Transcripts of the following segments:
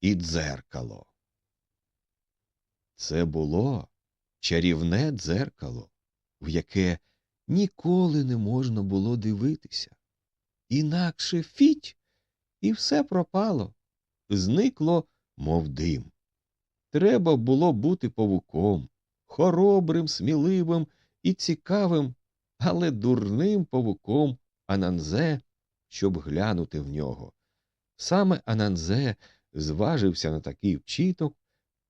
і дзеркало. Це було чарівне дзеркало, в яке ніколи не можна було дивитися. Інакше фіть, і все пропало, зникло, мов дим. Треба було бути павуком, хоробрим, сміливим і цікавим, але дурним павуком Ананзе, щоб глянути в нього. Саме Ананзе зважився на такий вчиток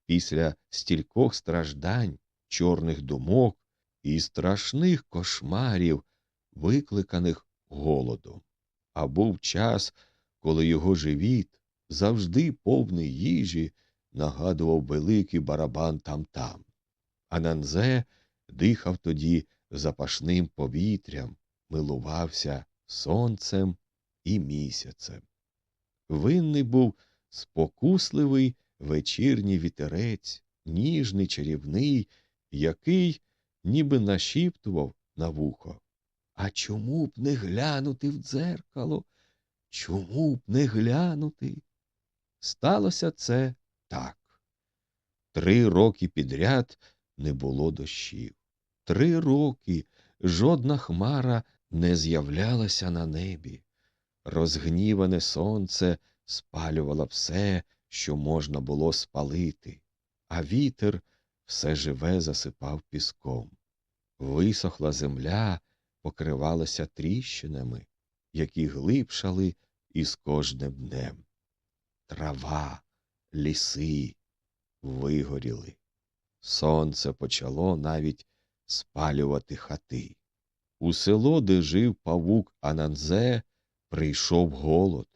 після стількох страждань, чорних думок і страшних кошмарів, викликаних голодом. А був час, коли його живіт, завжди повний їжі, нагадував великий барабан там-там. Ананзе дихав тоді запашним повітрям, милувався сонцем і місяцем. Винний був спокусливий вечірній вітерець, ніжний, чарівний, який ніби нашіптував на вухо. А чому б не глянути в дзеркало? Чому б не глянути? Сталося це так. Три роки підряд не було дощів. Три роки жодна хмара не з'являлася на небі. Розгніване сонце спалювало все, що можна було спалити, а вітер все живе засипав піском. Висохла земля покривалася тріщинами, які глибшали із кожним днем. Трава, ліси вигоріли. Сонце почало навіть спалювати хати. У село, де жив павук Ананзе, прийшов голод.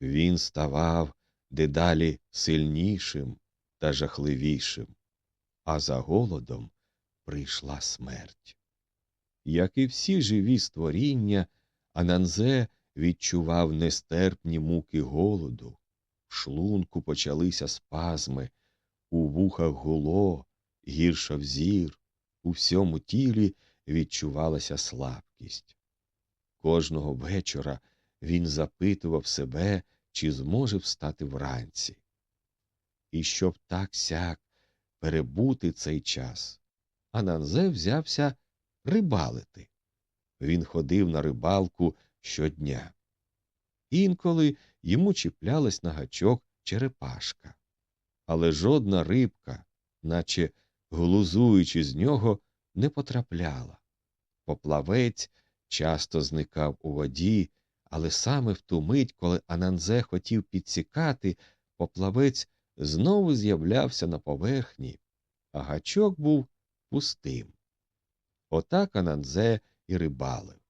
Він ставав дедалі сильнішим та жахливішим, а за голодом прийшла смерть. Як і всі живі створіння, Ананзе відчував нестерпні муки голоду, в шлунку почалися спазми, у вухах гуло, гіршав зір, у всьому тілі відчувалася слабкість. Кожного вечора він запитував себе, чи зможе встати вранці. І щоб так сяк перебути цей час, Ананзе взявся рибалити. Він ходив на рибалку щодня. Інколи йому чіплялась на гачок черепашка, але жодна рибка, наче глузуючи з нього, не потрапляла. Поплавець часто зникав у воді, але саме в ту мить, коли Ананзе хотів підсікати, поплавець знову з'являвся на поверхні, а гачок був пустим. Отак Ананзе і рибалив.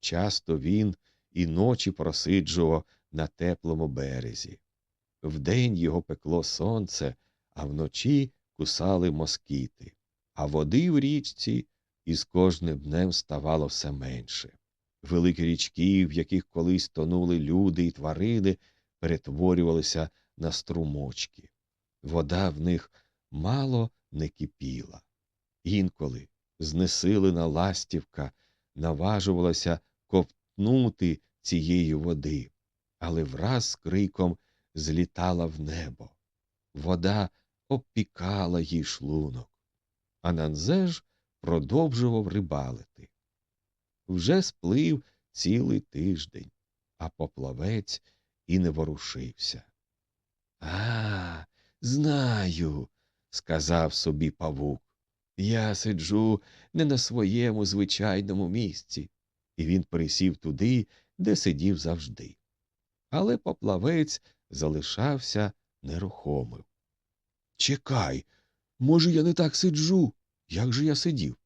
Часто він і ночі просиджував на теплому березі. Вдень його пекло сонце, а вночі кусали москіти, а води в річці із кожним днем ставало все менше. Великі річки, в яких колись тонули люди і тварини, перетворювалися на струмочки. Вода в них мало не кипіла. Інколи знесилена ластівка наважувалася ковтнути цієї води, але враз з криком злітала в небо. Вода обпікала їй шлунок. А Нанзе продовжував рибалити. Вже сплив цілий тиждень, а поплавець і не ворушився. А, знаю, сказав собі павук. Я сиджу не на своєму звичайному місці, і він присів туди, де сидів завжди. Але поплавець залишався нерухомим. Чекай, може, я не так сиджу? Як же я сидів?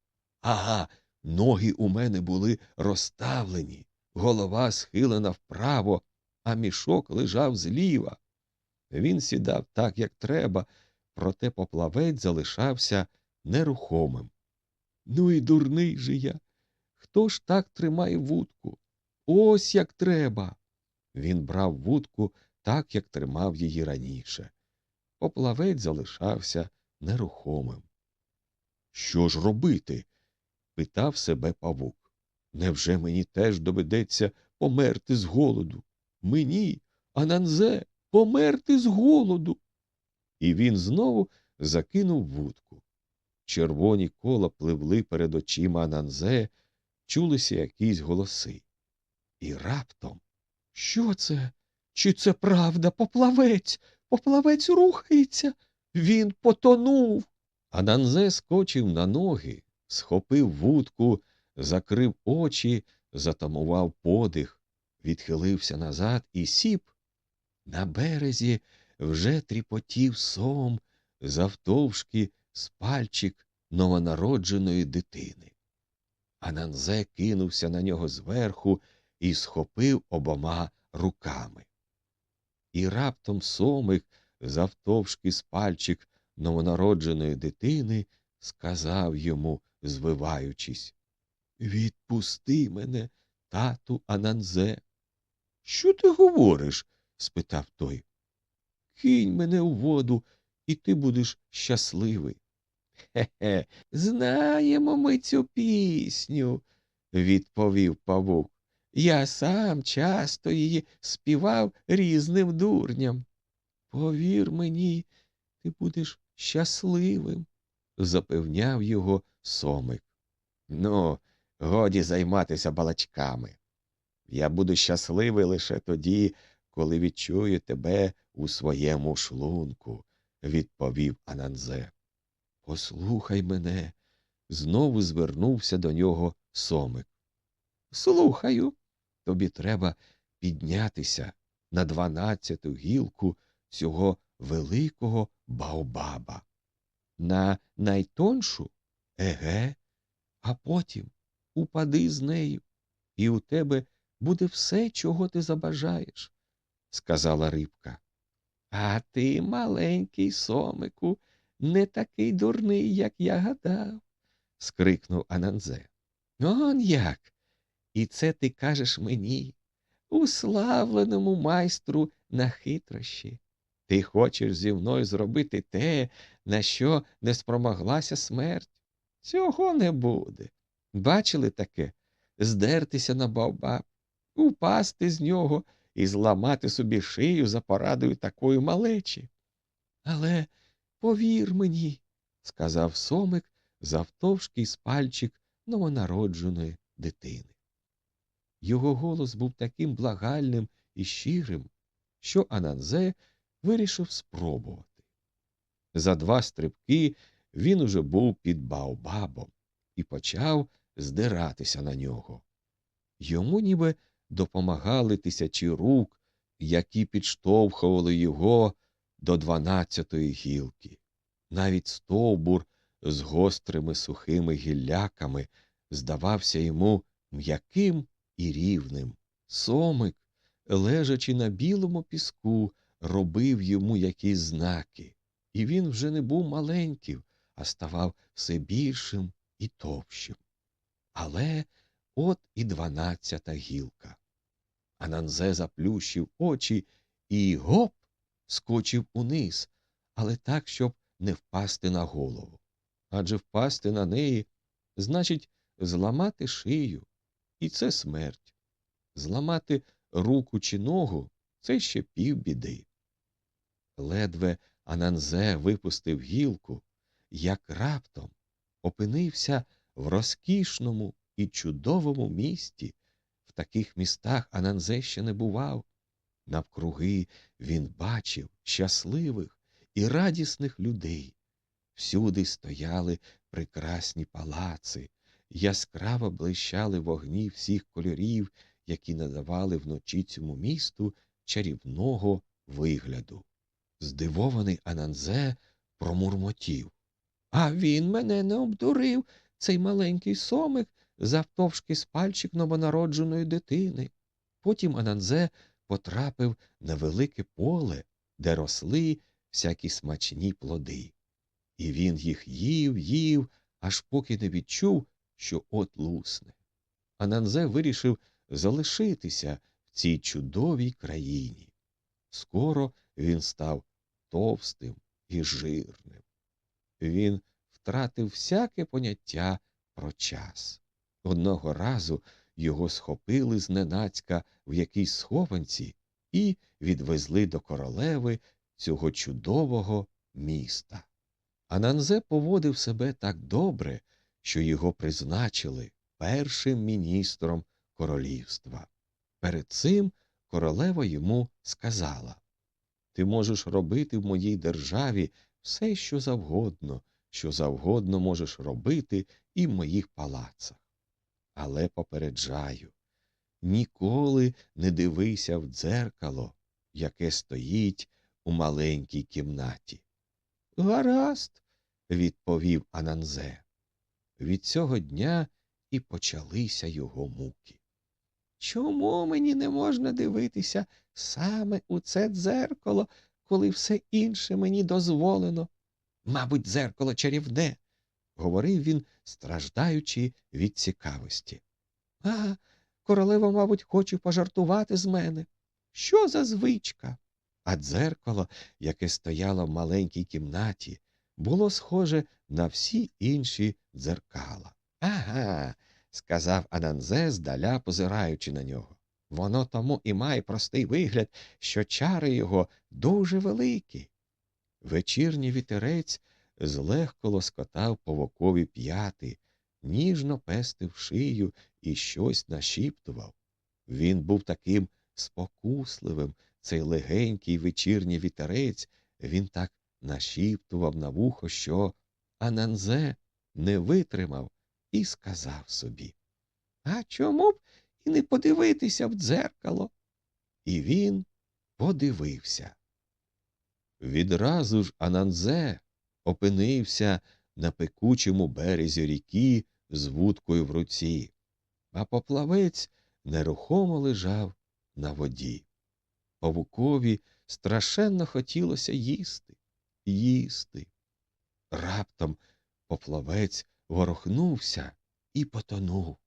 Ага, ноги у мене були розставлені, голова схилена вправо, а мішок лежав зліва. Він сідав так, як треба, проте поплавець залишався нерухомим. Ну і дурний же я. Хто ж так тримає вудку? Ось як треба. Він брав вудку так, як тримав її раніше. Поплавець залишався нерухомим. Що ж робити? Питав себе павук. Невже мені теж доведеться померти з голоду? Мені, Ананзе, померти з голоду. І він знову закинув вудку. Червоні кола пливли перед очима Ананзе, чулися якісь голоси. І раптом що це? Чи це правда? Поплавець, поплавець рухається. Він потонув. Ананзе скочив на ноги, схопив вудку, закрив очі, затамував подих, відхилився назад і сіп. На березі вже тріпотів сом завтовшки з пальчик новонародженої дитини. Ананзе кинувся на нього зверху і схопив обома руками. І раптом сомик, завтовшки з пальчик новонародженої дитини, сказав йому, звиваючись Відпусти мене, тату Ананзе. Що ти говориш? спитав той. Кинь мене у воду, і ти будеш щасливий. Хе-хе, знаємо ми цю пісню, відповів павук. Я сам часто її співав різним дурням. Повір мені, ти будеш щасливим, запевняв його сомик. Ну, годі займатися балачками. Я буду щасливий лише тоді, коли відчую тебе у своєму шлунку, відповів Ананзе. Послухай мене, знову звернувся до нього сомик. Слухаю, тобі треба піднятися на дванадцяту гілку цього великого баобаба. На найтоншу еге, а потім упади з нею, і у тебе буде все, чого ти забажаєш, сказала рибка. А ти, маленький сомику, не такий дурний, як я гадав, скрикнув Ананзе. Он як? І це ти кажеш мені, уславленому майстру на хитрощі. Ти хочеш зі мною зробити те, на що не спромоглася смерть. Цього не буде. Бачили таке здертися на баобаб, упасти з нього і зламати собі шию за порадою такої малечі. Але повір мені, сказав сомик завтовшки з пальчик новонародженої дитини. Його голос був таким благальним і щирим, що Ананзе вирішив спробувати. За два стрибки він уже був під Баобабом і почав здиратися на нього. Йому ніби допомагали тисячі рук, які підштовхували його до дванадцятої гілки. Навіть стовбур з гострими сухими гілляками здавався йому м'яким і рівним. Сомик, лежачи на білому піску, робив йому якісь знаки, і він вже не був маленьким, а ставав все більшим і товщим. Але от і дванадцята гілка. Ананзе заплющив очі і гоп скочив униз, але так, щоб не впасти на голову. Адже впасти на неї значить зламати шию, і це смерть. Зламати руку чи ногу це ще півбіди. Ледве Ананзе випустив гілку, як раптом опинився в розкішному і чудовому місті. В таких містах Ананзе ще не бував. Навкруги він бачив щасливих і радісних людей. Всюди стояли прекрасні палаци, яскраво блищали вогні всіх кольорів, які надавали вночі цьому місту чарівного вигляду. Здивований Ананзе промурмотів. А він мене не обдурив, цей маленький сомик, завтовшки з пальчик новонародженої дитини. Потім Ананзе потрапив на велике поле, де росли всякі смачні плоди. І він їх їв, їв, аж поки не відчув, що от лусне. Ананзе вирішив залишитися в цій чудовій країні. Скоро він став товстим і жирним. Він втратив всяке поняття про час. Одного разу його схопили зненацька в якійсь схованці і відвезли до королеви цього чудового міста. Ананзе поводив себе так добре, що його призначили першим міністром королівства. Перед цим королева йому сказала Ти можеш робити в моїй державі все, що завгодно, що завгодно можеш робити і в моїх палацах. Але попереджаю ніколи не дивися в дзеркало, яке стоїть у маленькій кімнаті. Гаразд, відповів Ананзе. Від цього дня і почалися його муки. Чому мені не можна дивитися саме у це дзеркало, коли все інше мені дозволено? Мабуть, дзеркало чарівне, говорив він, страждаючи від цікавості. А, королева, мабуть, хоче пожартувати з мене. Що за звичка? А дзеркало, яке стояло в маленькій кімнаті, було схоже на всі інші дзеркала. Ага, сказав Ананзе, здаля позираючи на нього. Воно тому і має простий вигляд, що чари його дуже великі. Вечірній вітерець злегко лоскотав повокові п'яти, ніжно пестив шию і щось нашіптував. Він був таким спокусливим, цей легенький вечірній вітерець, він так нашіптував на вухо, що Ананзе не витримав і сказав собі А чому б і не подивитися в дзеркало? І він подивився. Відразу ж Ананзе опинився на пекучому березі ріки з вудкою в руці, а поплавець нерухомо лежав на воді. Павукові страшенно хотілося їсти, їсти. Раптом поплавець ворухнувся і потонув.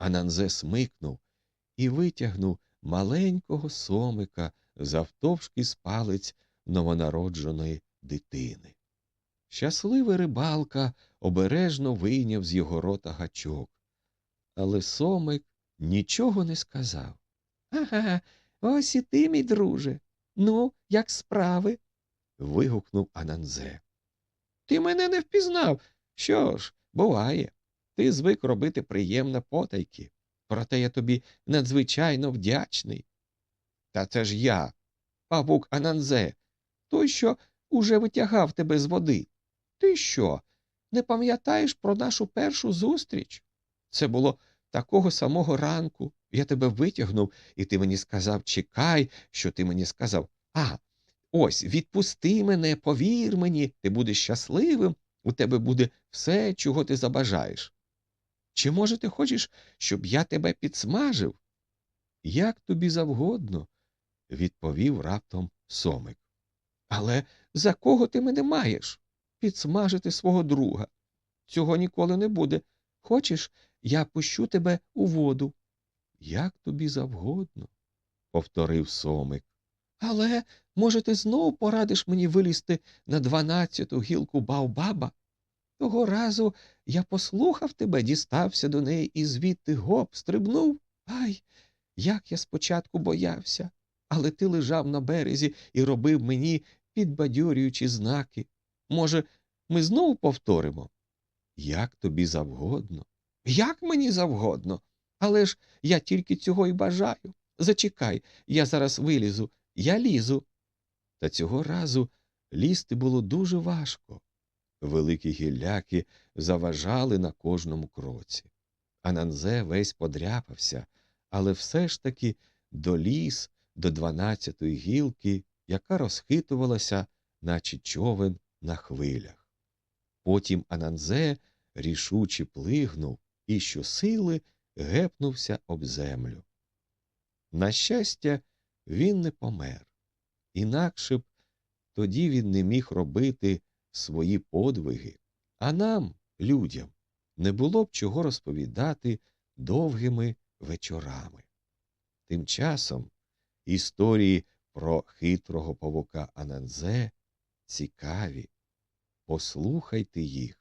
Ананзе смикнув і витягнув маленького сомика завтовшки з палець новонародженої дитини. Щасливий рибалка обережно вийняв з його рота гачок, але сомик нічого не сказав. Ага, ось і ти, мій друже. Ну, як справи? вигукнув Ананзе. Ти мене не впізнав. Що ж, буває. Ти звик робити приємне потайки. Проте я тобі надзвичайно вдячний. Та це ж я, павук Ананзе, той, що уже витягав тебе з води. Ти що, не пам'ятаєш про нашу першу зустріч? Це було такого самого ранку. Я тебе витягнув, і ти мені сказав чекай, що ти мені сказав. А, ось відпусти мене, повір мені, ти будеш щасливим, у тебе буде все, чого ти забажаєш. Чи, може, ти хочеш, щоб я тебе підсмажив? Як тобі завгодно, відповів раптом сомик. Але за кого ти мене маєш? Підсмажити свого друга. Цього ніколи не буде. Хочеш, я пущу тебе у воду. Як тобі завгодно, повторив сомик. Але, може, ти знову порадиш мені вилізти на дванадцяту гілку Баобаба? Того разу я послухав тебе, дістався до неї і звідти гоп, стрибнув. Ай, як я спочатку боявся. Але ти лежав на березі і робив мені підбадьорюючі знаки. Може, ми знову повторимо? Як тобі завгодно? Як мені завгодно? Але ж я тільки цього й бажаю. Зачекай, я зараз вилізу, я лізу. Та цього разу лізти було дуже важко. Великі гілляки заважали на кожному кроці. Ананзе весь подряпався, але все ж таки доліз до дванадцятої гілки, яка розхитувалася, наче човен на хвилях. Потім Ананзе рішуче плигнув і щосили гепнувся об землю. На щастя, він не помер, інакше б тоді він не міг робити свої подвиги, а нам, людям, не було б чого розповідати довгими вечорами. Тим часом історії про хитрого павука Ананзе цікаві. Послухайте їх